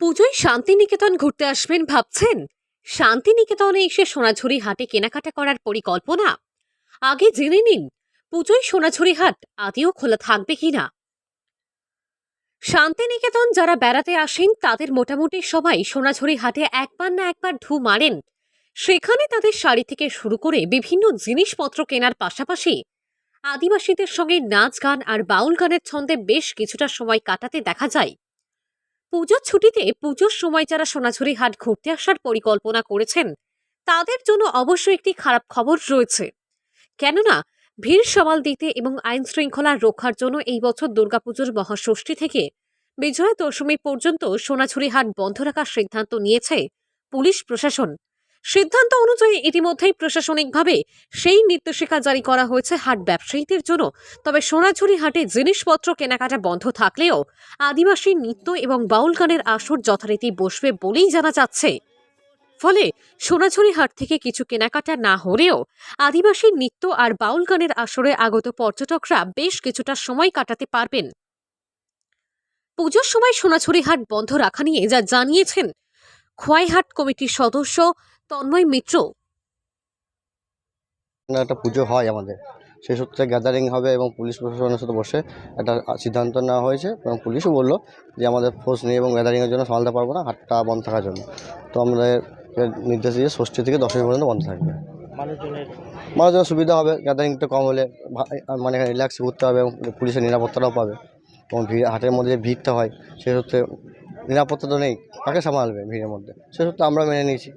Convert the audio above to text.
পুজোয় শান্তিনিকেতন ঘুরতে আসবেন ভাবছেন? শান্তিনিকেতনে এসে সোনাঝুরি হাটে কেনাকাটা করার পরিকল্পনা? আগে জেনে নিন, পুজোয় সোনাঝুরি হাট আদেও খোলা থাকবে কিনা? শান্তিনিকেতন যারা বেড়াতে আসেন, তাদের মোটামুটি সবাই সোনাঝুরি হাটে একবার না একবার ঢু মারেন। সেখানে তাদের শাড়ি থেকে শুরু করে বিভিন্ন জিনিসপত্র কেনার পাশাপাশি আদিবাসীদের সঙ্গে নাচ গান আর বাউল গানের ছন্দে বেশ কিছুটা সময় কাটাতে দেখা যায়। পুজোর ছুটিতে পুজোর সময় যারা সোনাঝুরি হাট ঘুরতে আসার পরিকল্পনা করেছেন, তাদের জন্য অবশ্য একটি খারাপ খবর রয়েছে। কেননা, ভিড় সামাল দিতে এবং আইন শৃঙ্খলা রক্ষার জন্য এই বছর দুর্গাপুজোর মহাষষ্ঠী থেকে বিজয়া দশমী পর্যন্ত সোনাঝুরি হাট বন্ধ রাখার সিদ্ধান্ত নিয়েছে পুলিশ প্রশাসন। সিদ্ধান্ত অনুযায়ী ইতিমধ্যেই প্রশাসনিকভাবে সেই নির্দেশিকা জারি করা হয়েছে হাট ব্যবসায়ীদের জন্য। তবে সোনাঝুরি হাটে জিনিসপত্র কেনাকাটা বন্ধ থাকলেও আদিবাসী নৃত্য এবং বাউল গানের আসর যথারীতি বসবে বলেই জানা যাচ্ছে। ফলে সোনাঝুরি হাট থেকে কিছু কেনাকাটা না হলেও আদিবাসী নৃত্য আর বাউল গানের আসরে আগত পর্যটকরা বেশ কিছুটা সময় কাটাতে পারবেন। পুজোর সময় সোনাঝুরি হাট বন্ধ রাখা নিয়ে যা জানিয়েছেন খোয়াইহাট কমিটির সদস্য তন্ময় মিত্র। একটা পুজো হয় আমাদের। সেই সূত্রে গ্যাদারিং হবে এবং পুলিশ প্রশাসনের সাথে বসে একটা সিদ্ধান্ত নেওয়া হয়েছে এবং পুলিশও বলল যে আমাদের ফোর্স নিয়ে এবং গ্যাদারিংয়ের জন্য সামালতে পারব না হাটটা বন্ধ থাকার জন্য। তো আমাদের নির্দেশ দিয়ে ষষ্ঠী থেকে দশমী পর্যন্ত বন্ধ থাকবে। মানুষজনের সুবিধা হবে গ্যাদারিংটা কম হলে মানে রিল্যাক্স ঘুরতে হবে এবং পুলিশের নিরাপত্তাটাও পাবে। এবং ভিড় হাটের মধ্যে যে ভিড়টা হয় সে সূত্রে নিরাপত্তা তো নেই কাকে সামালবে ভিড়ের মধ্যে? সেসব তো আমরা মেনে নিয়েছি।